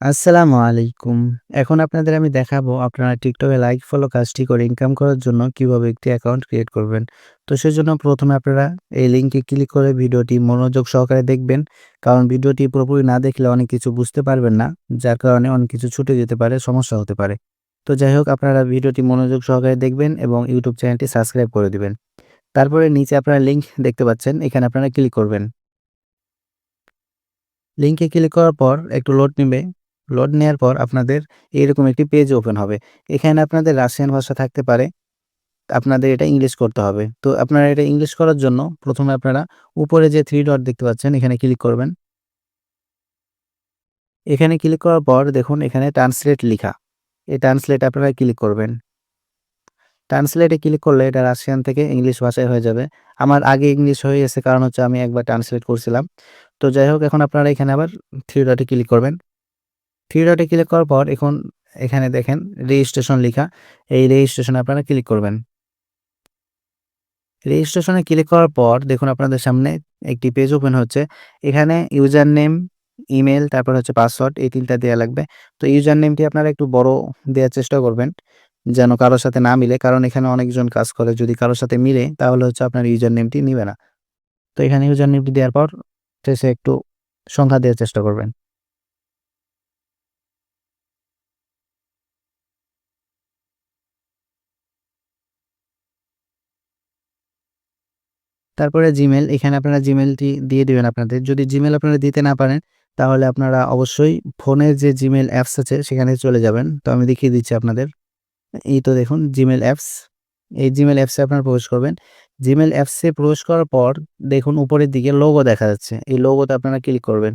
আসসালামু আলাইকুম। এখন আপনাদের আমি দেখাবো আপনারা এ লাইক, ফলো কাজটি করে ইনকাম করার জন্য কীভাবে একটি অ্যাকাউন্ট ক্রিয়েট করবেন। তো সেজন্য প্রথমে আপনারা এই লিঙ্কে ক্লিক করে ভিডিওটি মনোযোগ সহকারে দেখবেন। কারণ ভিডিওটি পুরোপুরি না দেখলে অনেক কিছু বুঝতে পারবেন না। যার কারণে অনেক কিছু ছুটে যেতে পারে, সমস্যা হতে পারে। তো যাই হোক আপনারা ভিডিওটি মনোযোগ সহকারে দেখবেন এবং ইউটিউব চ্যানেলটি সাবস্ক্রাইব করে দিবেন। তারপরে নিচে আপনারা লিঙ্ক দেখতে পাচ্ছেন, এখানে আপনারা ক্লিক করবেন। লিঙ্কে ক্লিক করার পর একটু লোড নিবে। লোড নেওয়ার পর আপনাদের এরকম একটি পেজ ওপেন হবে। এখানে আপনাদের রাশিয়ান ভাষা থাকতে পারে। আপনাদের এটা ইংলিশ করতে হবে। তো আপনারা এটা ইংলিশ করার জন্য প্রথমে আপনারা উপরে যে থ্রি ডট দেখতে পাচ্ছেন, এখানে ক্লিক করবেন। এখানে ক্লিক করার পর দেখুন, এখানে ট্রান্সলেট লিখা। এই ট্রান্সলেট আপনারা ক্লিক করবেন। ট্রান্সলেটে ক্লিক করলে এটা রাশিয়ান থেকে ইংলিশ ভাষায় হয়ে যাবে। আমার আগে ইংলিশ হয়ে গেছে, কারণ হচ্ছে আমি একবার ট্রান্সলেট করছিলাম। তো যাই হোক, এখন আপনারা এখানে আবার থ্রি ডটে ক্লিক করবেন। 3 ডটে ক্লিক করার পর এখন এখানে দেখেন রেজিস্ট্রেশন লিখা। এই রেজিস্ট্রেশনে আপনারা ক্লিক করবেন। রেজিস্ট্রেশনে ক্লিক করার পর দেখুন আপনাদের সামনে একটি পেজ ওপেন হচ্ছে। এখানে ইউজার নেম, ইমেইল তারপর হচ্ছে পাসওয়ার্ড এই তিনটা দেওয়া লাগবে। তো ইউজার নেমটি আপনারা একটু বড় দেওয়ার চেষ্টা করবেন। যেন কারও সাথে না মিলে। কারণ এখানে অনেকজন কাজ করে। যদি কারোর সাথে মিলে তাহলে হচ্ছে আপনার ইউজার নেমটি নিবে না। তো এখানে ইউজার নেমটি দেওয়ার পর শেষে একটু সংখ্যা দেওয়ার চেষ্টা করবেন। তারপরে জিমেল এখানে আপনারা জিমেলটি দিয়ে দিবেন আপনাদের। যদি জিমেল আপনারা দিতে না পারেন, তাহলে আপনারা অবশ্যই ফোনের যে জিমেল অ্যাপস আছে, সেখানে চলে যাবেন। তো আমি দেখিয়ে দিচ্ছি আপনাদের। এই তো দেখুন জিমেল অ্যাপস। এই জিমেল অ্যাপসে আপনারা প্রবেশ করবেন। জিমেল অ্যাপসে প্রবেশ করার পর দেখুন, উপরের দিকে লোগো দেখা যাচ্ছে। এই লোগোতে আপনারা ক্লিক করবেন।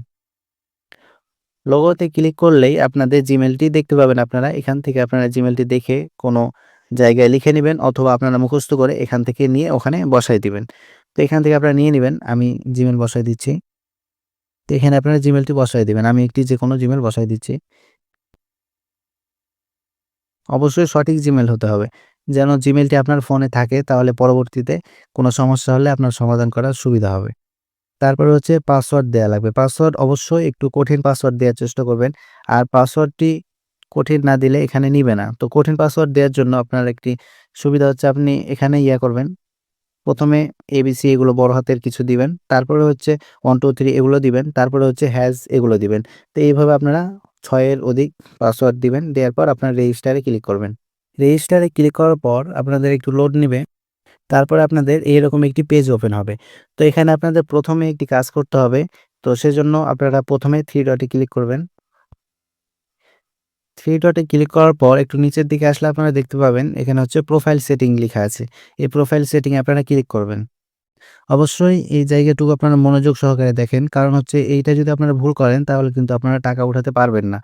লোগোতে ক্লিক করলেই আপনাদের জিমেলটি দেখতে পাবেন আপনারা। এখান থেকে আপনারা জিমেলটি দেখে কোনো জায়গায় লিখে নিবেন, অথবা আপনারা মুখস্থ করে এখান থেকে নিয়ে ওখানে বসায় দিবেন। তো এখান থেকে আপনারা নিয়ে নেবেন, আমি জিমেল বসায় দিচ্ছি। তো এখানে আপনারা জিমেলটি বসায় দেবেন, আমি একটি যে কোনো জিমেল বসায় দিচ্ছি। অবশ্যই সঠিক জিমেল হতে হবে। যেন জিমেলটি আপনার ফোনে থাকে, তাহলে পরবর্তীতে কোনো সমস্যা হলে আপনার সমাধান করার সুবিধা হবে। তারপরে হচ্ছে পাসওয়ার্ড দেয়া লাগবে। পাসওয়ার্ড অবশ্যই একটু কঠিন পাসওয়ার্ড দেওয়ার চেষ্টা করবেন। আর পাসওয়ার্ডটি কঠিন না দিলে এখানে নিবে না। তো কঠিন পাসওয়ার্ড দেওয়ার জন্য আপনার একটি সুবিধা হচ্ছে আপনি এখানে ইয়া করবেন। প্রথমে এবিসি এগুলো বড় হাতের কিছু দিবেন। তারপরে হচ্ছে 1 2 3 এগুলো দিবেন। তারপরে হচ্ছে হ্যাশ এগুলো দিবেন। তো এইভাবে আপনারা ৬ এর অধিক পাসওয়ার্ড দিবেন। দেওয়ার পর আপনার রেজিস্টারে ক্লিক করবেন। রেজিস্টারে ক্লিক করার পর আপনাদের একটু লোড নিবে। তারপরে আপনাদের এরকম একটি পেজ ওপেন হবে। তো এখানে আপনাদের প্রথমে একটি কাজ করতে হবে। তো সেজন্য আপনারা প্রথমে থ্রি ডটে ক্লিক করবেন। 3 ডটে ক্লিক করার পর একটু নিচের দিকে আসলে আপনারা দেখতে পাবেন, এখানে হচ্ছে প্রোফাইল সেটিং লেখা আছে। এই প্রোফাইল সেটিংয়ে আপনারা ক্লিক করবেন। অবশ্যই এই জায়গাটুকু আপনারা মনোযোগ সহকারে দেখেন। কারণ হচ্ছে এইটা যদি আপনারা ভুল করেন তাহলে কিন্তু আপনারা টাকা উঠাতে পারবেন না।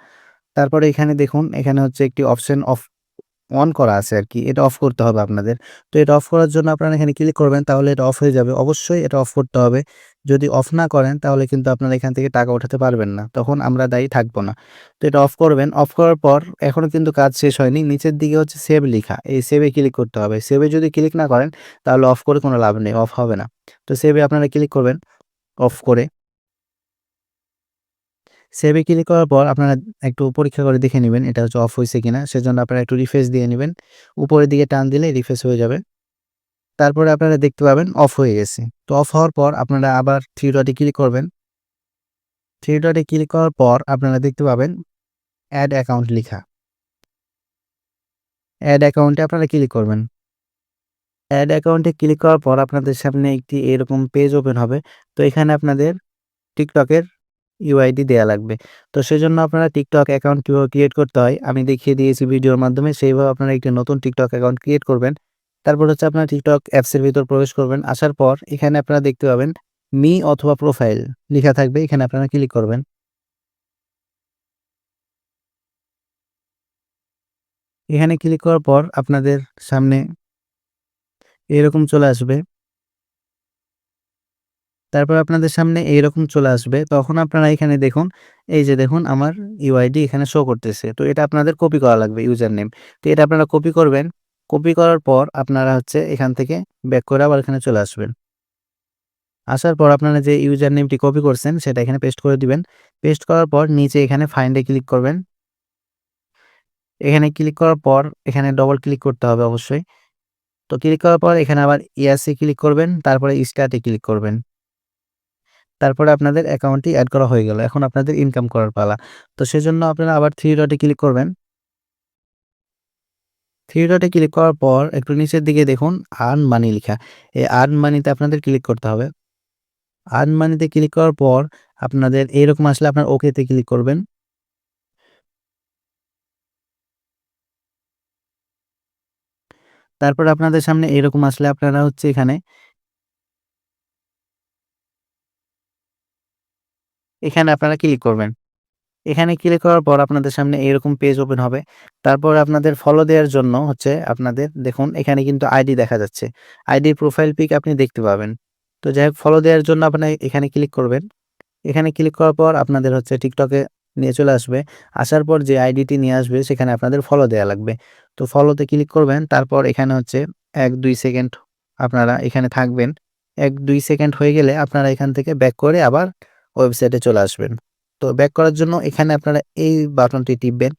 তারপরে এখানে দেখুন, এখানে হচ্ছে একটি অপশন অফ অন করা আছে আর কি, এটা অফ করতে হবে আপনাদের। তো এটা অফ করার জন্য আপনারা এখানে ক্লিক করবেন, তাহলে এটা অফ হয়ে যাবে। অবশ্যই এটা অফ করতে হবে। যদি অফ না করেন, তাহলে কিন্তু আপনারা এখান থেকে টাকা উঠাতে পারবেন না। তখন আমরা দায়ী থাকব না। তো এটা অফ করবেন। অফ করার পর এখনও কিন্তু কাজ শেষ হয়নি। নিচের দিকে হচ্ছে সেভ লিখা। এই সেভে ক্লিক করতে হবে। সেভে যদি ক্লিক না করেন, তাহলে অফ করে কোনো লাভ নেই। অফ হবে না। তো সেভে আপনারা ক্লিক করবেন অফ করে। সেভ ক্লিক করার পর আপনারা একটু পরীক্ষা করে দেখে নেবেন এটা হচ্ছে অফ হইছে কিনা। সেজন্য আপনারা একটু রিফ্রেশ দিয়ে নেবেন উপরের দিকে টান দিলে রিফ্রেশ হয়ে যাবে। তারপরে আপনারা দেখতে পাবেন অফ হয়ে গেছে। তো অফ হওয়ার পর আপনারা আবার থ্রি ডটে ক্লিক করবেন। থ্রি ডটে ক্লিক করার পর আপনারা দেখতে পাবেন অ্যাড অ্যাকাউন্ট লেখা অ্যাড অ্যাকাউন্টে আপনারা ক্লিক করবেন। অ্যাড অ্যাকাউন্টে ক্লিক করার পর আপনাদের সামনে একটি এরকম পেজ ওপেন হবে। তো এখানে আপনাদের এর ইউআইডি দেয়া লাগবে। তো সেজন্য আপনারা টিকটক অ্যাকাউন্ট কীভাবে ক্রিয়েট করতে হয়, আমি দেখিয়ে দিয়েছি ভিডিওর মাধ্যমে। সেইভাবে আপনারা একটি নতুন টিকটক অ্যাকাউন্ট ক্রিয়েট করবেন। তারপর হচ্ছে আপনারা টিকটক অ্যাপসের ভিতর প্রবেশ করবেন। আসার পর এখানে আপনারা দেখতে পাবেন মি অথবা প্রোফাইল লেখা থাকবে। এখানে আপনারা ক্লিক করবেন। এখানে ক্লিক করার পর আপনাদের সামনে এরকম চলে আসবে। তারপর আপনাদের সামনে এইরকম চলে আসবে। তখন আপনারা এখানে দেখুন, এই যে দেখুন আমার ইউআইডি এখানে শো করতেছে। তো এটা আপনাদের কপি করা লাগবে ইউজার নেম। তো এটা আপনারা কপি করবেন। কপি করার পর আপনারা হচ্ছে এখান থেকে ব্যাক করে আবার এখানে চলে আসবেন। আসার পর আপনারা যে ইউজার নেমটি কপি করছেন সেটা এখানে পেস্ট করে দিবেন পেস্ট করার পর নিচে এখানে ফাইন্ডে ক্লিক করবেন এখানে ক্লিক করার পর এখানে ডবল ক্লিক করতে হবে অবশ্যই তো ক্লিক করার পর এখানে আবার ইয়াসি ক্লিক করবেন তারপরে স্টার্টে ক্লিক করবেন তারপরে আপনাদের অ্যাকাউন্টটি অ্যাড করা হয়ে গেল। এখন আপনাদের ইনকাম করার পালা। তো সেজন্য আপনারা আবার থ্রি ডটে ক্লিক করবেন। থ্রি ডটে ক্লিক করার পর একটু নিচের দিকে দেখুন আর্ন মানি লেখা। এই আর্ন মানিতে আপনাদের ক্লিক করতে হবে। আর্ন মানিতে ক্লিক করার পর আপনাদের এইরকম আসলে আপনার ওকেতে ক্লিক করবেন। তারপর আপনাদের সামনে এরকম আসলে আপনারা হচ্ছে এখানে এখানে আপনারা ক্লিক করবেন। এখানে ক্লিক করার পর আপনাদের সামনে এরকম পেজ ওপেন হবে। তারপর আপনাদের ফলো দেওয়ার জন্য হচ্ছে আপনাদের দেখুন এখানে কিন্তু আইডি দেখা যাচ্ছে। আইডির প্রোফাইল পিক আপনি দেখতে পাবেন। তো যাই হোক ফলো দেওয়ার জন্য আপনার এখানে ক্লিক করবেন। এখানে ক্লিক করার পর আপনাদের হচ্ছে টিকটকে নিয়ে চলে আসবে। আসার পর যে আইডিটি নিয়ে আসবে, সেখানে আপনাদের ফলো দেওয়া লাগবে। তো ফলোতে ক্লিক করবেন, তারপর এখানে হচ্ছে এক দুই সেকেন্ড আপনারা এখানে থাকবেন। এক দুই সেকেন্ড হয়ে গেলে আপনারা এখান থেকে ব্যাক করে আবার ওয়েবসাইটে চলে আসবেন। তো ব্যাক করার জন্য এখানে আপনারা এই বাটনটি টিপবেন।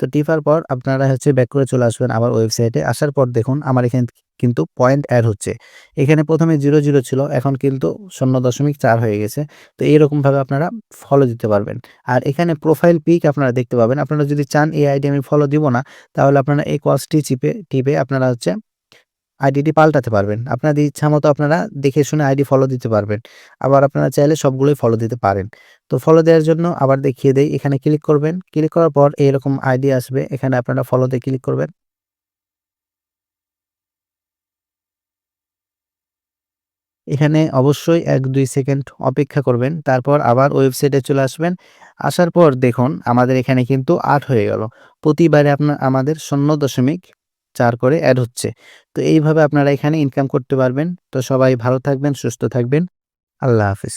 তো টিপার পর আপনারা হচ্ছে ব্যাক করে চলে আসবেন আবার ওয়েবসাইটে আসার পর দেখুন আমার এখানে কিন্তু পয়েন্ট অ্যাড হচ্ছে। এখানে প্রথমে জিরো জিরো ছিল, এখন কিন্তু শূন্য দশমিক চার হয়ে গেছে। তো এইরকমভাবে আপনারা ফলো দিতে পারবেন। আর এখানে প্রোফাইল পিক আপনারা দেখতে পাবেন। আপনারা যদি চান এই আইডি আমি ফলো দিব না, তাহলে আপনারা এই কসটি চিপে, টিপে আপনারা হচ্ছে আইডিটি পাল্টাতে পারবেন। আপনাদের ইচ্ছা মতো আপনারা দেখে শুনে আইডি ফলো দিতে পারবেন। আবার আপনারা চাইলে সবগুলোই ফলো দিতে পারেন। তো ফলো দেওয়ার জন্য আবার দেখিয়ে দেই। এখানে ক্লিক করবেন। ক্লিক করার পর এইরকম আইডি আসবে। এখানে আপনারা ফলোতে ক্লিক করবেন। এখানে অবশ্যই এক, দুই সেকেন্ড অপেক্ষা করবেন। তারপর আবার ওয়েবসাইটে চলে আসবেন। আসার পর দেখুন, আমাদের এখানে কিন্তু আট হয়ে গেল। প্রতিবারে আপনার, আমাদের শূন্য দশমিক চার করে অ্যাড হচ্ছে। তো এইভাবে আপনারা এখানে ইনকাম করতে পারবেন। তো সবাই ভালো থাকবেন, সুস্থ থাকবেন। আল্লাহ হাফিজ।